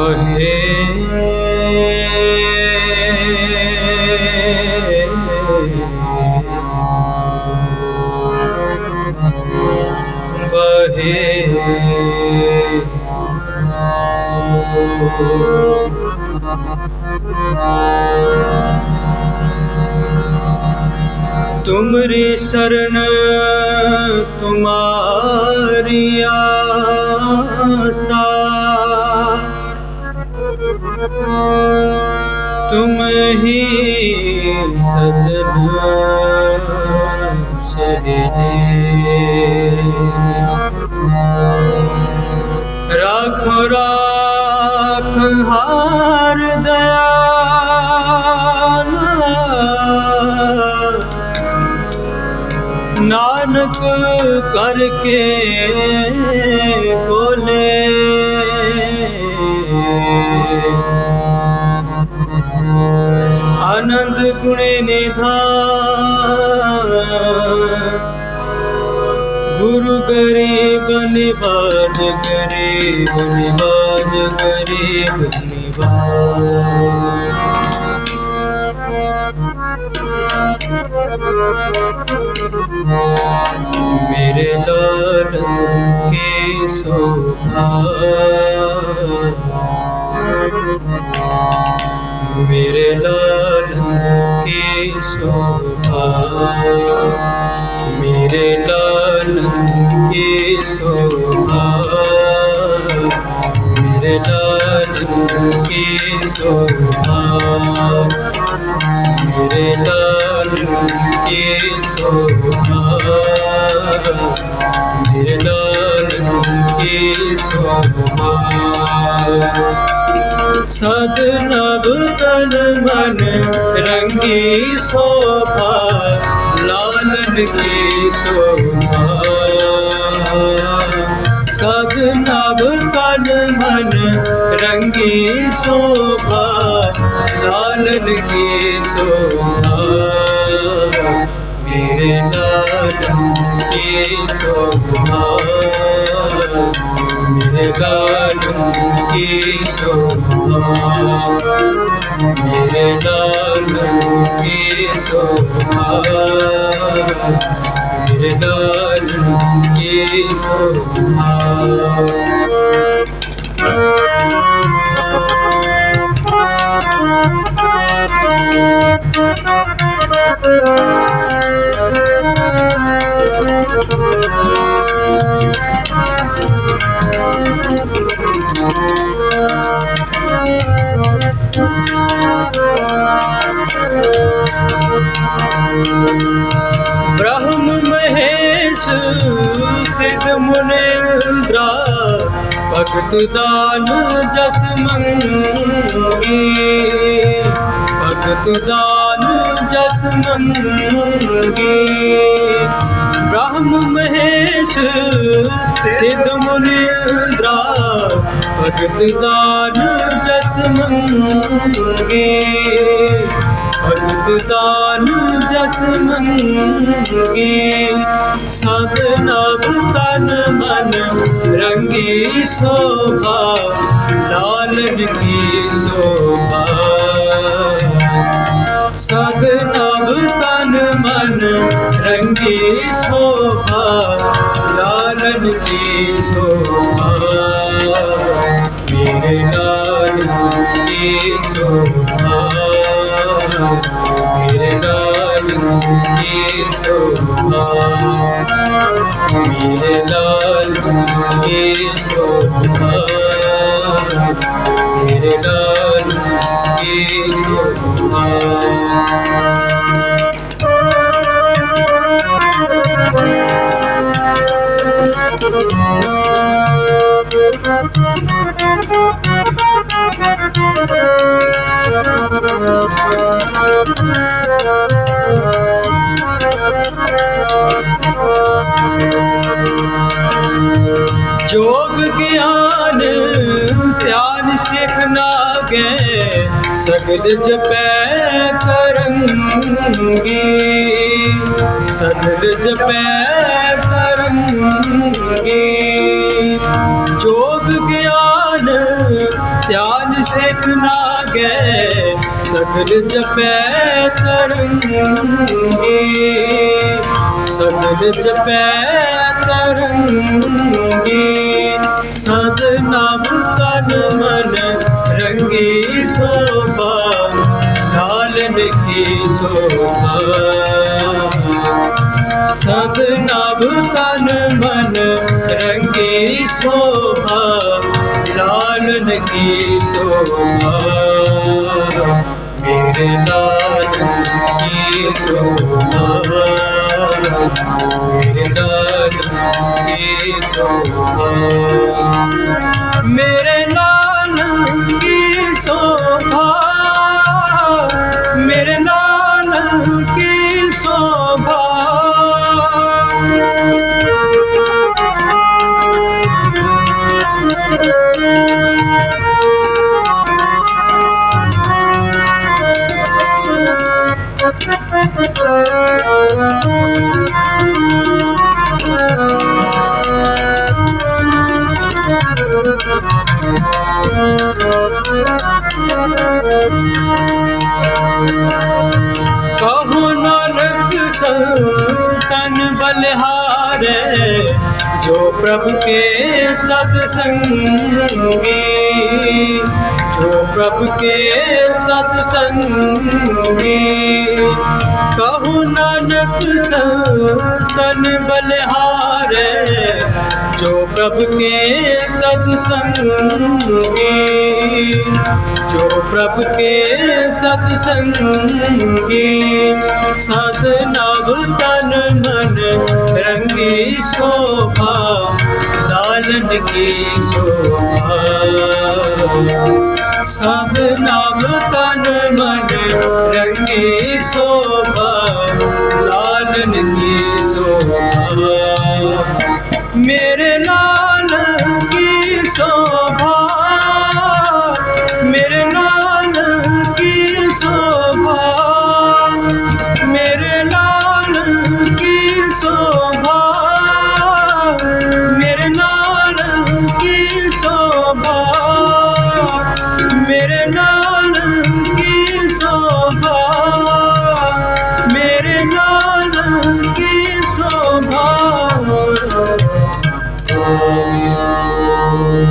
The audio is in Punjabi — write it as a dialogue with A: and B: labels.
A: ਵਹੇ ਵਹੇ ਤੁਮਰੀ ਸ਼ਰਨ ਤੁਮਾਰੀ ਆਸਾ तुम ही सजन सजने राख राख हार दया नानक करके ਨਿਵਾਜ ਗਰੀਬ ਨਿਵਾਜ ਗਰੀਬ ਮੇਰੇ ਲਾਲ ਕੀ ਸੋਭਾ ਮੇਰੇ ਲਾਲ ਕੀ ਸੋਭਾ ਮੇਰੇ ਲਾਲ ਕੀ ਸੋਭਾ ਕੀ ਸੋਭਾ ਮੇਰੇ ਲਾਲ ਕੀ ਸੋਭਾ ਮੇਰੇ ਲਾਲ ਕੀ ਸੋਭਾ ਸਦ ਨਭ ਤਨ ਮਨ ਰੰਗੀ ਸੋਭਾ, ਲਾਲਨ ਕੀ ਸੋਭਾ ਸਦ ਨਭ ਤਨ ਮਨ ਰੰਗੀ ਸੋਭਾ ਲਾਲਨ ਕੀ ਸੋਭਾ ਮੇਰੇ ਲਾਲਨ ਕੀ ਸੋਭਾ ਮੇਰੇ ਲਾਲਨ ਕੀ ਸੋਭਾ ਮੇਰੇ ਲਾਲਨ ਕੀ ਸੋਭਾ ਮੇਰੇ ਲਾਲਨ ਕੀ ਸੋਭਾ ब्रह्म महेश सिद्ध मुनिंद्रा भक्त दान जस मंगी ਜਗਤ ਦਾਨ ਜਸ ਨੰਗੇ ਬ੍ਰਹਮ ਮਹੇਸ਼ ਸਿਧ ਮੁਨਿੰਦਰਾ ਭਗਤ ਦਾਨ ਜਸ ਮੰਗੇ। ਭਗਤ ਦਾਨ ਜਸ ਮੰਗੇ। ਸਦਨਾ ਤਨ ਮਨ ਰੰਗੀ ਸੋਭਾ ਲਾਲਨ ਕੀ ਸੋਭਾ। ਸਦ ਨਭ ਤਨ ਮਨ ਰੰਗੀ ਸੋਭਾ ਲਾਲਨ ਕੀ ਸੋਭਾ। ਮੇਰੇ ਲਾਲ ਕੀ ਸੋਭਾ। ਮੇਰੇ ਲਾਲ ਕੀ ਸੋਭਾ। ਮੇਰੇ ਲਾਲ ਕੀ ਸੋਭਾ। ਮੇਰੇ ਲਾਲ ਜੋਗ ਗਿਆਨ ਧਿਆਨ ਸਿਖ ਨਾਗੇ ਸਗਲ ਜਪੈ ਕਰੰਗੀ ਸਗਲ ਜਪੈ ਕਰੰਗੀ ਜੋਗ ਗਿਆਨ ਧਿਆਨ ਸਿਖ ਨਾਗੇ ਸਗਲ ਜਪੈ ਤਰੰਗੇ। ਸਗਲ ਜਪੈ ਤਰੰਗੇ। ਸਦ ਨਾਮ ਤਨ ਮਨ ਰੰਗੀ ਸੋਭਾ। ਲਾਲਨ ਕੀ ਸੋਭਾ। ਸਦ ਨਭ ਤਨ ਮਨ ਰੰਗੀ ਸੋਭਾ। ਲਾਲਨ ਕੀ ਸੋਭਾ। ਮੇਰੇ ਲਾਲਨ ਕੀ ਸੋਭਾ ਮੇਰੇ ਲਾਲਨ ਕੀ ਸੋਭਾ ਮੇਰੇ ਲਾਲਨ ਕੀ ਸੋਭਾ ਕਹੋ ਨਾਨਕ ਸੰਤਨ ਬਲਿਹਾਰੇ ਜੋ ਪ੍ਰਭ ਕੇ ਸਤ ਸੰਗੀ ਜੋ ਪ੍ਰਭ ਕੇ ਸਤ ਸੰਗੀ ਕਹੋ ਨਾਨਕ ਸੰਤਨ ਬਲਿਹਾਰੇ, ਜੋ ਪ੍ਰਭ ਕੇ ਸਤ ਸੰਗੀ ਜੋ ਪ੍ਰਭ ਕੇ ਸਤ ਸੰਗੀ ਸਦ ਨਭ ਤਨ ਮਨ ਕੀ ਸ਼ੋਭਾ ਸਦ ਨਭ ਤਨ ਮਨ ਰੰਗੀ ਸ਼ੋਭਾ। ਲਾਲਨ ਕੀ